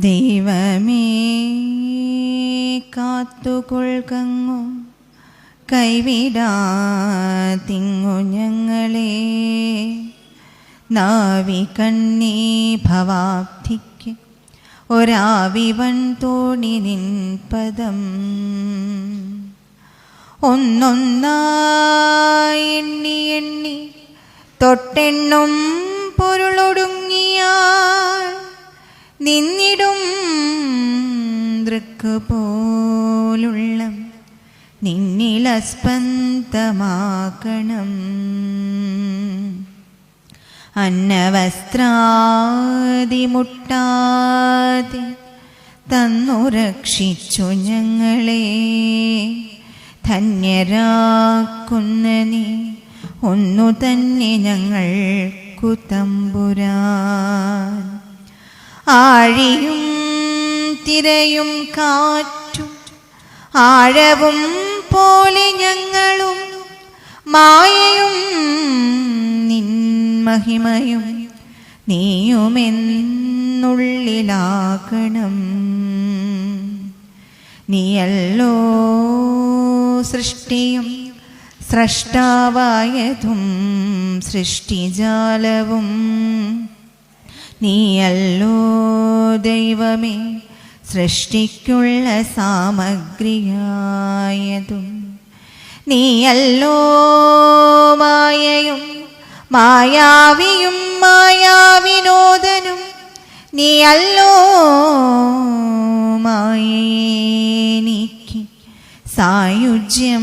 ദൈവമേ കാത്തുകൊൾകങ്ങു. കൈവിടാതിങ്ങു ഞങ്ങളെ. നാവി കണ്ണീ ഭവാബ്ധിക്ക്. ഒരാവിവൻ തോണി നിൻ പദം. ഒന്നൊന്നായി എണ്ണി എണ്ണി തൊട്ടെണ്ണും പൊരുളൊടുങ്ങിയാൽ നിന്നിടും ദൃക്ക് പോലുള്ള. നിന്നിലസ്പന്ദമാക്കണം അന്നവസ്ത്രാതിമുട്ടാതെ തന്നു രക്ഷിച്ചു ഞങ്ങളെ. ധന്യരാക്കുന്ന നീ ഒന്നു തന്നെ ഞങ്ങൾക്കു തമ്പുരാൻ. ആഴിയും തിരയും കാറ്റും ആഴവും പോലെ ഞങ്ങളും മായയും നിൻ മഹിമയും നീയുമെന്നുള്ളിലാകണം. നീയല്ലോ സൃഷ്ടിയും സ്രഷ്ടാവായതും സൃഷ്ടിജാലവും നീയല്ലോ ദൈവമേ സൃഷ്ടിക്കുള്ള സാമഗ്രിയായതും. നീയല്ലോ മായയും മായാവിയും മായാവിനോദനും. നീയല്ലോ മായേനിക്ക് സായുജ്യം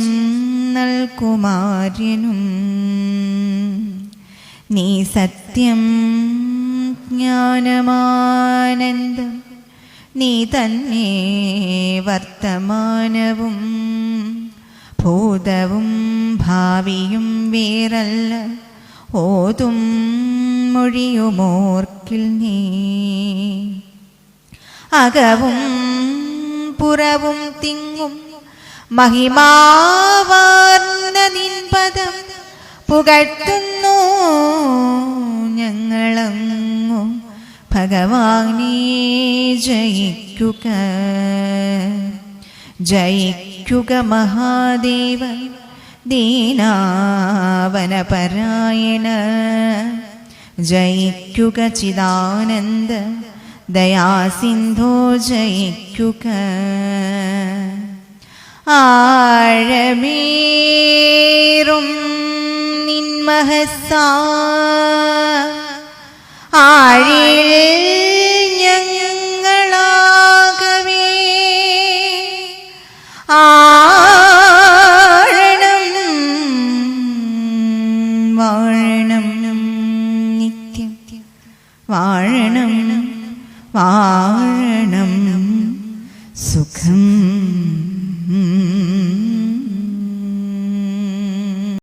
നൽകുമാര്യനും. നീ സത്യം ജ്ഞാനമാനന്ദം. നീ തന്നെ വർത്തമാനവും ഭൂതവും ഭാവിയും വേറല്ല. ഓതും മൊഴിയുമോർക്കിൽ നീ. അകവും പുറവും തിങ്ങും മഹിമാവാർന്ന നിൻപദം പുകഴ്ത്തുന്നു. ഭഗവാനേ ജയിക്കുക. ജയിക്കുക മഹാദേവ ദീനാവനപരായണ. ജയിക്കുക ചിദാനന്ദ ദയാസിന്ധോ ജയിക്കുക. ആഴമേറും നിന്മഹസാ ആഴിൽ ആഴണം വാഴണം നിത്യം വാഴണം വാഴണം സുഖം